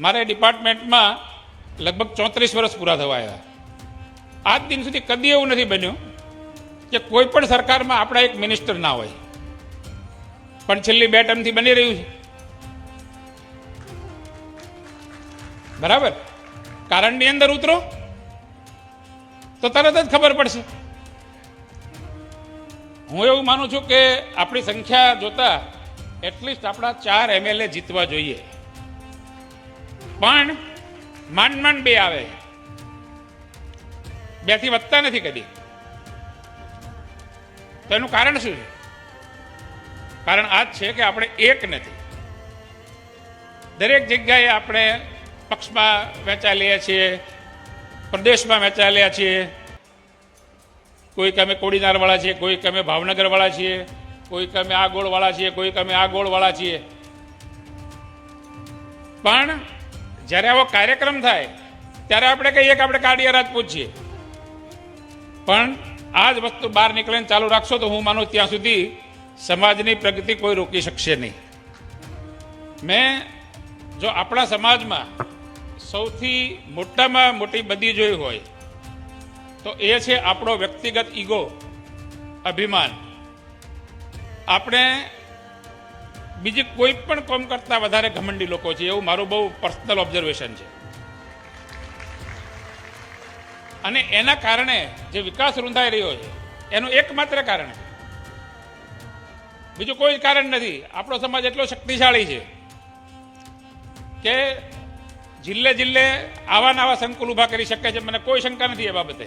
મારે ડિપાર્ટમેન્ટમાં લગભગ ચોત્રીસ વર્ષ પૂરા થવા આવ્યા. આજ દિન સુધી કદી એવું નથી બન્યું કે કોઈ પણ સરકારમાં આપણા એક મિનિસ્ટર ના હોય. પણ છેલ્લી બે ટર્મથી બની રહ્યું છે. બરાબર? કારણની અંદર ઉતરો. તો તરત જ ખબર પડશે. હું એવું માનું છું કે આપણી સંખ્યા જોતા એટલીસ્ટ આપણા ચાર એમએલએ જીતવા જોઈએ. પણ માંડ માંડ બે આવે. બેથી વધતા નથી કદી. તો એનું કારણ શું છે? કારણ આ જ છે કે આપણે એક નથી. દરેક જગ્યાએ આપણે પક્ષમાં વહેંચાયેલા છીએ, પ્રદેશમાં વહેંચાયેલા છીએ. કોઈક અમે કોડીનારવાળા છીએ, કોઈક અમે ભાવનગરવાળા છીએ, કોઈક અમે આ ગોળવાળા છીએ, કોઈક અમે આ ગોળવાળા છીએ. પણ જ્યારે આવો કાર્યક્રમ થાય, ત્યારે આપણે કહીએ કે આપણે કાળિયા રાજપૂત પણ આ જ વસ્તુ બહાર નીકળીને ચાલુ રાખશો તો હું માનું ત્યાં સુધી સમાજની પ્રગતિ કોઈ રોકી શકશે નહીં. મેં જો આપણા સમાજમાં સૌથી મોટામાં મોટી બદી જોઈ હોય, તો એ છે આપણો વ્યક્તિગત ઈગો, અભિમાન. આપણે બીજી કોઈ પણ કોમ કરતા વધારે ઘમંડી લોકો છે, એવું મારું બહુ પર્સનલ ઓબ્ઝર્વેશન છે. અને એના કારણે જે વિકાસ રૂંધાઈ રહ્યો છે, એનું એકમાત્ર કારણ બીજું કોઈ કારણ નથી. આપણો સમાજ એટલો શક્તિશાળી છે કે જિલ્લે જિલ્લે આવા નવા સંકુલ ઊભા કરી શકે છે, મને કોઈ શંકા નથી એ બાબતે.